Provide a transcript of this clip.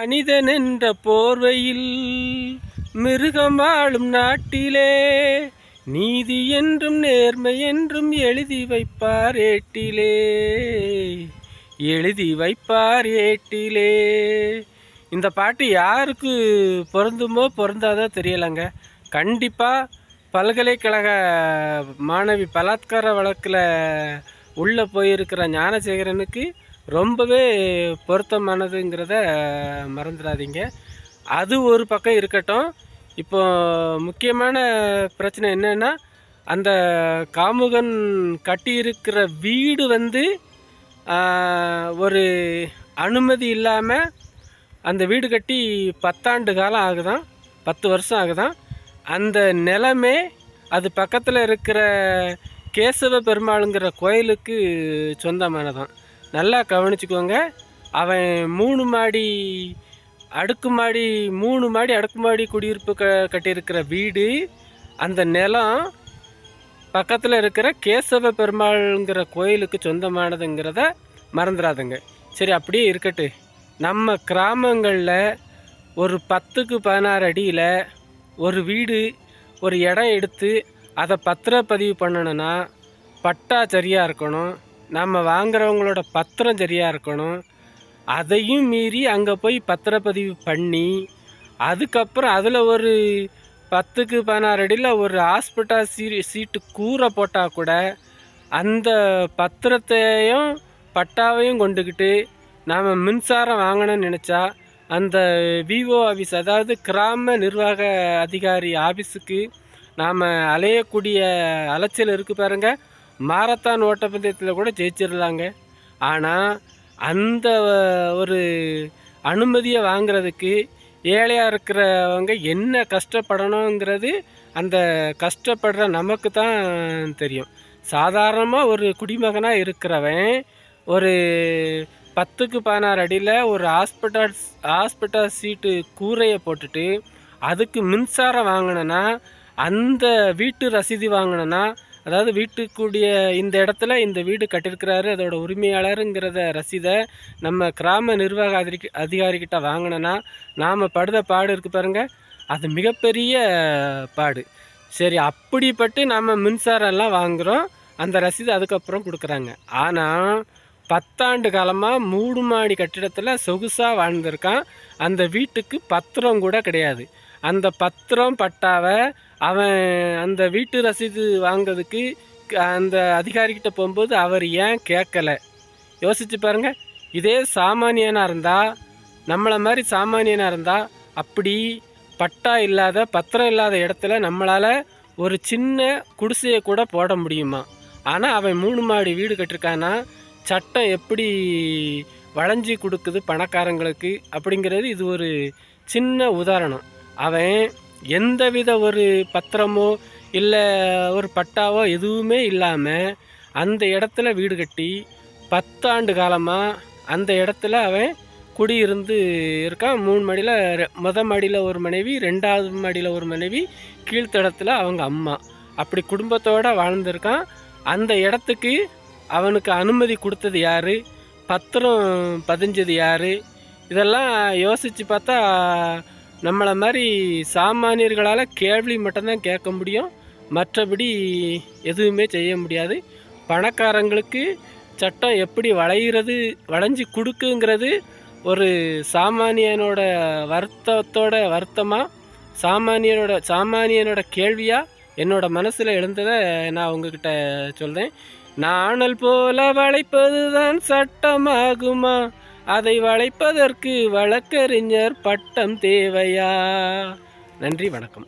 மனிதன் என்ற போர்வையில் மிருகம் வாழும் நாட்டிலே நீதி என்றும் நேர்மை என்றும் எழுதி வைப்பார் ஏட்டிலே. எழுதி வைப்பார் ஏட்டிலே. இந்த பாட்டு யாருக்கு பொருந்துமோ பொருந்தாதோ தெரியலைங்க. கண்டிப்பாக பல்கலைக்கழக மாணவி பலாத்கார வழக்கில் உள்ளே போயிருக்கிற ஞானசேகரனுக்கு ரொம்பவே பொருத்தமானதுங்கிறத மறந்துடாதீங்க. அது ஒரு பக்கம் இருக்கட்டும். இப்போ முக்கியமான பிரச்சனை என்னென்னா அந்த காமுகன் கட்டியிருக்கிற வீடு வந்து ஒரு அனுமதி இல்லாமல் அந்த வீடு கட்டி பத்தாண்டு காலம் ஆகுதான். பத்து வருஷம் ஆகுதான். அந்த நிலமே அது பக்கத்தில் இருக்கிற கேசவ பெருமாளுங்கிற கோயிலுக்கு சொந்தமானதான். நல்லா கவனிச்சுக்கோங்க. அவன் மூணு மாடி அடுக்குமாடி மூணு மாடி அடுக்குமாடி குடியிருப்பு க கட்டியிருக்கிற வீடு அந்த நிலம் பக்கத்தில் இருக்கிற கேசவ பெருமாள்ங்கிற கோயிலுக்கு சொந்தமானதுங்கிறத மறந்துடாதுங்க சரி அப்படியே இருக்கட்டு. நம்ம கிராமங்களில் ஒரு பத்துக்கு பதினாறு அடியில் ஒரு வீடு ஒரு இடம் எடுத்து அதை பத்திரப்பதிவு பண்ணணும்னா பட்டா சரியாக இருக்கணும். நம்ம வாங்குறவங்களோட பத்திரம் சரியாக இருக்கணும். அதையும் மீறி அங்கே போய் பத்திரப்பதிவு பண்ணி அதுக்கப்புறம் அதில் ஒரு பத்துக்கு பதினாறு அடியில் ஒரு ஹாஸ்பிட்டல் சீ சீட்டு கூரை போட்டால் கூட அந்த பத்திரத்தையும் பட்டாவையும் கொண்டுக்கிட்டு நாம் மின்சாரம் வாங்கணும்னு நினச்சா அந்த விஓ ஆஃபீஸ் அதாவது கிராம நிர்வாக அதிகாரி ஆஃபீஸுக்கு நாம் அலையக்கூடிய அலைச்சல் இருக்குது பாருங்கள் மாரத்தான் ஓட்டப்பந்தயத்தில் கூட ஜெயிச்சிடலாங்க ஆனால் அந்த ஒரு அனுமதியை வாங்குறதுக்கு ஏழையாக இருக்கிறவங்க என்ன கஷ்டப்படணுங்கிறது அந்த கஷ்டப்படுற நமக்கு தான் தெரியும். சாதாரணமாக ஒரு குடிமகனாக இருக்கிறவன் ஒரு பத்துக்கு பதினாறு அடியில் ஒரு ஹாஸ்பிட்டல் ஹாஸ்பிட்டல் சீட்டு கூரையை போட்டுட்டு அதுக்கு மின்சாரம் வாங்கினேன்னா அந்த வீட்டு ரசீது வாங்கினேன்னா அதாவது வீட்டுக்குரிய இந்த இடத்துல இந்த வீடு கட்டியிருக்கிறாரு அதோட உரிமையாளருங்கிறத ரசீதை நம்ம கிராம நிர்வாக அதிகாரி அதிகாரிக்கிட்ட வாங்கினோன்னா நாம் படுத பாடு இருக்குது பாருங்க. அது மிகப்பெரிய பாடு. சரி அப்படிப்பட்டு நம்ம மின்சாரம் எல்லாம் வாங்குகிறோம் அந்த ரசீது அதுக்கப்புறம் கொடுக்குறாங்க. ஆனால் பத்தாண்டு காலமாக மூடு மாடி கட்டிடத்தில் சொகுசாக வாழ்ந்திருக்கான். அந்த வீட்டுக்கு பத்திரம் கூட கிடையாது. அந்த பத்திரம் பட்டாவை அவன் அந்த வீட்டு ரசீது வாங்கிறதுக்கு க- அந்த அதிகாரிக்கிட்ட போகும்போது அவர் ஏன் கேட்கல? யோசிச்சு பாருங்க. இதே சாமானியனாக இருந்தால் நம்மளை மாதிரி சாமானியனாக இருந்தால் அப்படி பட்டா இல்லாத பத்திரம் இல்லாத இடத்துல நம்மளால் ஒரு சின்ன குடிசையை கூட போட முடியுமா? ஆனால் அவன் மூணு மாடி வீடு கட்டிருக்கான்னா சட்டம் எப்படி வளைஞ்சி கொடுக்குது பணக்காரங்களுக்கு? அப்படிங்கிறது இது ஒரு சின்ன உதாரணம். அவன் எந்தவித ஒரு பத்திரமோ இல்லை ஒரு பட்டாவோ எதுவுமே இல்லாமல் அந்த இடத்துல வீடு கட்டி பத்தாண்டு காலமாக அந்த இடத்துல அவன் குடியிருந்து இருக்கான். மூணு மாடியில் முத மாடியில் ஒரு மனைவி ரெண்டாவது மாடியில் ஒரு மனைவி கீழ்த்தடத்தில் அவங்க அம்மா. அப்படி குடும்பத்தோடு வாழ்ந்திருக்கான். அந்த இடத்துக்கு அவனுக்கு அனுமதி கொடுத்தது யார்? பத்திரம் பதிஞ்சது யார்? இதெல்லாம் யோசித்து பார்த்தா நம்மளை மாதிரி சாமானியர்களால் கேள்வி மட்டும்தான் கேட்க முடியும். மற்றபடி எதுவுமே செய்ய முடியாது. பணக்காரங்களுக்கு சட்டம் எப்படி வளைகிறது வளைஞ்சி கொடுக்குங்கிறது ஒரு சாமானியனோட வருத்தத்தோட வருத்தமாக சாமானியனோட சாமானியனோட கேள்வியாக என்னோட மனசில் எழுந்ததை நான் உங்ககிட்ட சொல்கிறேன் நாணல் போல வளைப்பதுதான் சட்டமாகுமா? அதை வளைப்பதற்கு வழக்கறிஞர் பட்டம் தேவையா? நன்றி வணக்கம்.